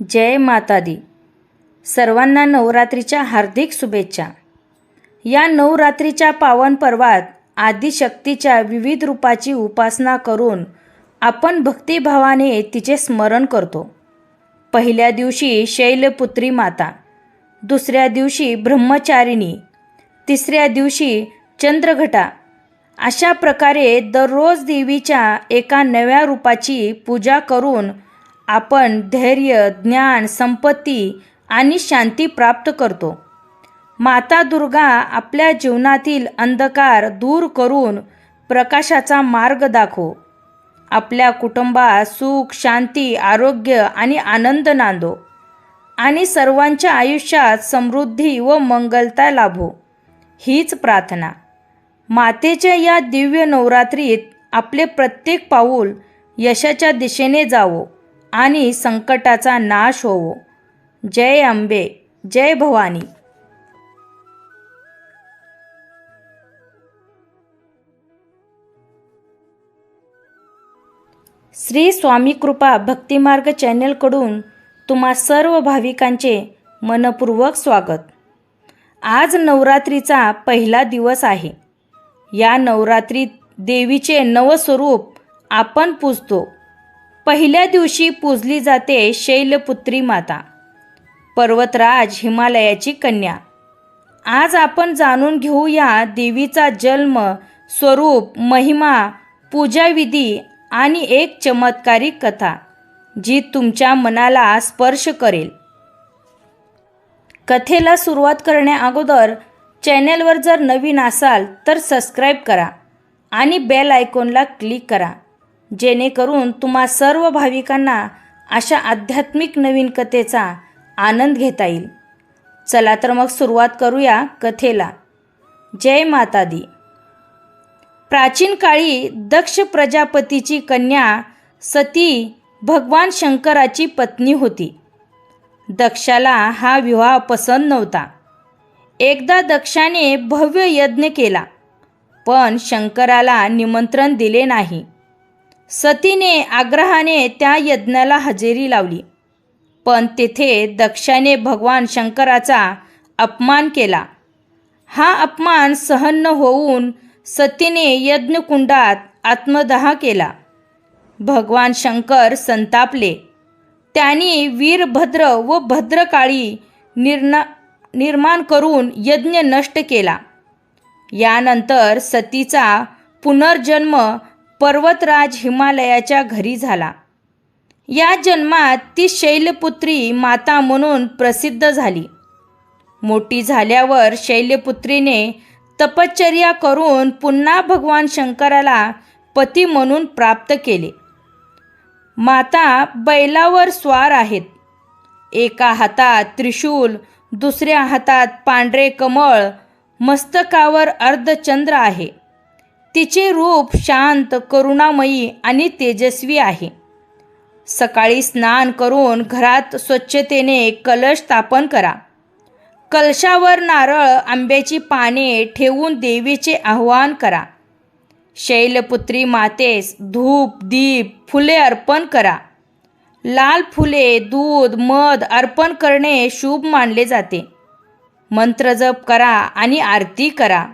जय माता दी सर्वांना नवरात्रीच्या हार्दिक शुभेच्छा. या नवरात्रीच्या पावन पर्वात आदिशक्तीच्या विविध रूपाची उपासना करून आपण भक्तिभावाने तिचे स्मरण करतो. पहिल्या दिवशी शैलपुत्री माता दुसऱ्या दिवशी ब्रह्मचारिणी तिसऱ्या दिवशी चंद्रघटा अशा प्रकारे दररोज देवीच्या एका नव्या रूपाची पूजा करून आपण धैर्य ज्ञान संपत्ती आणि शांती प्राप्त करतो. माता दुर्गा आपल्या जीवनातील अंधकार दूर करून प्रकाशाचा मार्ग दाखव. आपल्या कुटुंबात सुख शांती आरोग्य आणि आनंद नांदो. आणि सर्वांच्या आयुष्यात समृद्धी व मंगलता लाभो. हीच प्रार्थना. मातेच्या या दिव्य नवरात्रीत आपले प्रत्येक पाऊल यशाच्या दिशेने जावो. आणि संकटाचा नाश होवो. जय अंबे जय भवानी. श्री स्वामी कृपा भक्तिमार्ग चॅनलकडून तुम्हा सर्व भाविकांचे मनपूर्वक स्वागत. आज नवरात्रीचा पहिला दिवस आहे. या नवरात्रीत देवीचे नवस्वरूप आपण पूजतो. पहिल्या दिवशी पूजली जाते शैलपुत्री माता पर्वतराज हिमालयाची कन्या. आज आपण जाणून घेऊया देवीचा जन्म स्वरूप महिमा पूजाविधी आणि एक चमत्कारिक कथा जी तुमच्या मनाला स्पर्श करेल. कथेला सुरुवात करण्या अगोदर चॅनेलवर जर नवीन असाल तर सबस्क्राईब करा आणि बेल आयकॉनला क्लिक करा. जेणेकरून तुम्हा सर्व भाविकांना अशा आध्यात्मिक नवीन कथेचा आनंद घेता येईल. चला तर मग सुरुवात करूया कथेला. जय माता दी प्राचीन काळी दक्ष प्रजापतीची कन्या सती भगवान शंकराची पत्नी होती. दक्षाला हा विवाह पसंत नव्हता. एकदा दक्षाने भव्य यज्ञ केला पण शंकराला निमंत्रण दिले नाही. सतीने आग्रहाने त्या यज्ञाला हजेरी लावली. पण तेथे दक्षाने भगवान शंकराचा अपमान केला. हा अपमान सहन न होऊन सतीने यज्ञकुंडात आत्मदहा केला. भगवान शंकर संतापले. त्यांनी वीरभद्र व भद्रकाळी निर्ना निर्माण करून यज्ञ नष्ट केला. यानंतर सतीचा पुनर्जन्म पर्वतराज हिमालयाच्या घरी झाला. या जन्मात ती शैलपुत्री माता म्हणून प्रसिद्ध झाली. मोठी झाल्यावर शैलपुत्रीने तपश्चर्या करून पुन्हा भगवान शंकराला पती म्हणून प्राप्त केले. माता बैलावर स्वार आहेत. एका हातात त्रिशूल दुसऱ्या हातात पांढरे कमळ मस्तकावर अर्धचंद्र आहे. तिचे रूप शांत करुणामयी आणि तेजस्वी आहे. सकाळी स्नान करून घरात स्वच्छतेने कलश स्थापन करा. कलशावर नारळ आंब्याची पाने ठेवून देवीचे आवाहन करा. शैलपुत्री मातेस धूप दीप फुले अर्पण करा. लाल फुले दूध मध अर्पण करणे शुभ मानले जाते. मंत्र जप करा आणि आरती करा.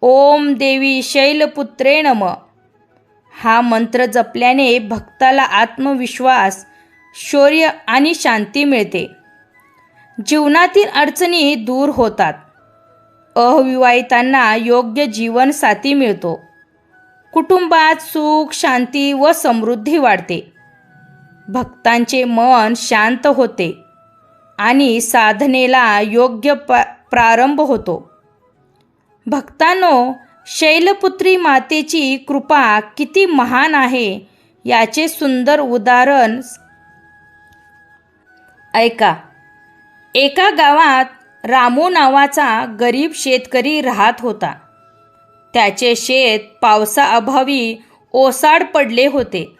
ओम देवी शैलपुत्रे नम. हा मंत्र जपल्याने भक्ताला आत्मविश्वास शौर्य आणि शांती मिळते. जीवनातील अडचणी दूर होतात. अविवाहितांना योग्य जीवनसाथी मिळतो. कुटुंबात सुख शांती व समृद्धी वाढते. भक्तांचे मन शांत होते आणि साधनेला योग्य प प्रारंभ होतो. भक्तांनो शैलपुत्री मातेची कृपा किती महान आहे याचे सुंदर उदाहरण ऐका. एका गावात रामू नावाचा गरीब शेतकरी राहत होता. त्याचे शेत पावसाअभावी ओसाड पडले होते.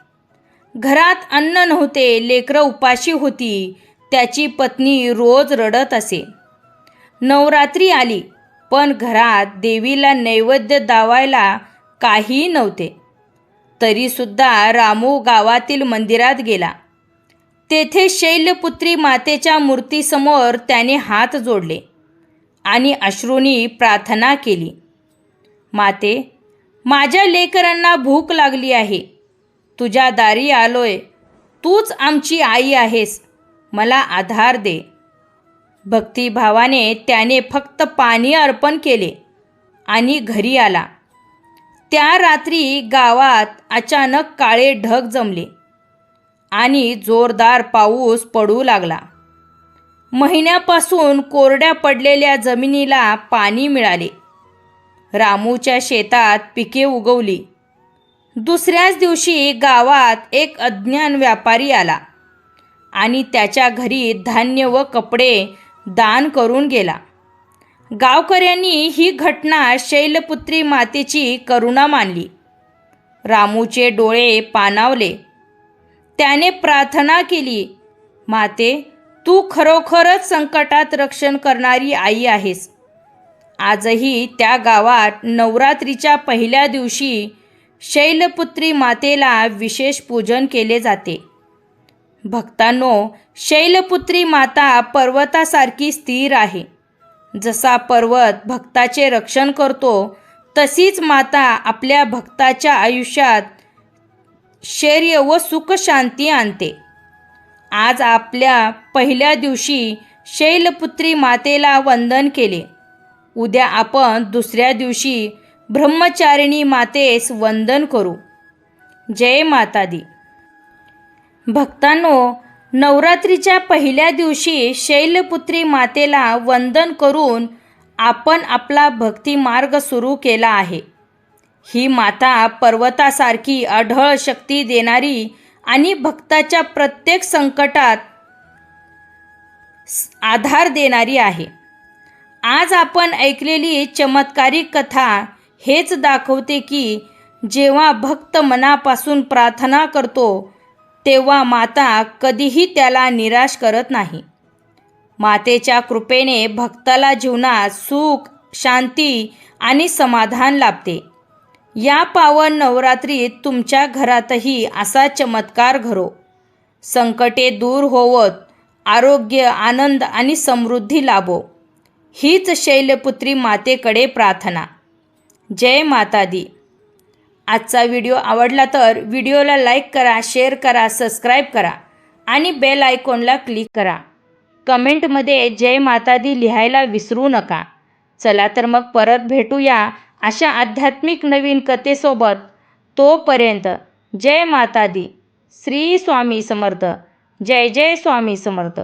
घरात अन्न नव्हते लेकरं उपाशी होती त्याची पत्नी रोज रडत असे. नवरात्री आली. पण घरात देवीला नैवेद्य दावायला काही नव्हते. तरीसुद्धा रामू गावातील मंदिरात गेला. तेथे शैलपुत्री मातेच्या मूर्तीसमोर त्याने हात जोडले आणि अश्रूंनी प्रार्थना केली. माते माझ्या लेकरांना भूक लागली आहे. तुझ्या दारी आलोय. तूच आमची आई आहेस. मला आधार दे. भक्तिभावाने त्याने फक्त पाणी अर्पण केले आणि घरी आला. त्या रात्री गावात अचानक काळे ढग जमले आणि जोरदार पाऊस पडू लागला. महिन्यापासून कोरड्या पडलेल्या जमिनीला पाणी मिळाले. रामूच्या शेतात पिके उगवली. दुसऱ्याच दिवशी गावात एक अज्ञान व्यापारी आला आणि त्याच्या घरी धान्य व कपडे दान करून गेला. गावकऱ्यांनी ही घटना शैलपुत्री मातेची करुणा मानली. रामूचे डोळे पानावले त्याने प्रार्थना केली माते तू खरोखरच संकटात रक्षण करणारी आई आहेस. आजही त्या गावात नवरात्रीच्या पहिल्या दिवशी शैलपुत्री मातेला विशेष पूजन केले जाते. भक्तांनो शैलपुत्री माता पर्वतासारखी स्थिर आहे. जसा पर्वत भक्ताचे रक्षण करतो तशीच माता आपल्या भक्ताच्या आयुष्यात शैर्य व सुखशांती आणते. आज आपल्या पहिल्या दिवशी शैलपुत्री मातेला वंदन केले. उद्या आपण दुसऱ्या दिवशी ब्रह्मचारिणी मातेस वंदन करू. जय माता दी भक्तांनो नवरात्रीच्या पहिल्या दिवशी शैलपुत्री मातेला वंदन करून आपण आपला भक्ती मार्ग सुरू केला आहे. ही माता पर्वतासारखी अढळ शक्ती देणारी आणि भक्ताच्या प्रत्येक संकटात आधार देणारी आहे. आज आपण ऐकलेली चमत्कारिक कथा हेच दाखवते की जेव्हा भक्त मनापासून प्रार्थना करतो तेव्हा माता कधीही त्याला निराश करत नाही. मातेच्या कृपेने भक्ताला जीवनात सुख शांती आणि समाधान लाभते. या पावन नवरात्रीत तुमच्या घरातही असा चमत्कार घरो. संकटे दूर होवत आरोग्य आनंद आणि समृद्धी लाभो. हीच शैलपुत्री मातेकडे प्रार्थना. जय माता दी आजचा व्हिडिओ आवडला तर व्हिडिओला लाईक करा शेअर करा सबस्क्राईब करा आणि बेल आयकॉनला क्लिक करा. कमेंटमध्ये जय माता दी लिहायला विसरू नका. चला तर मग परत भेटूया अशा आध्यात्मिक नवीन कथेसोबत. तोपर्यंत जय माता दी श्री स्वामी समर्थ. जय जय स्वामी समर्थ.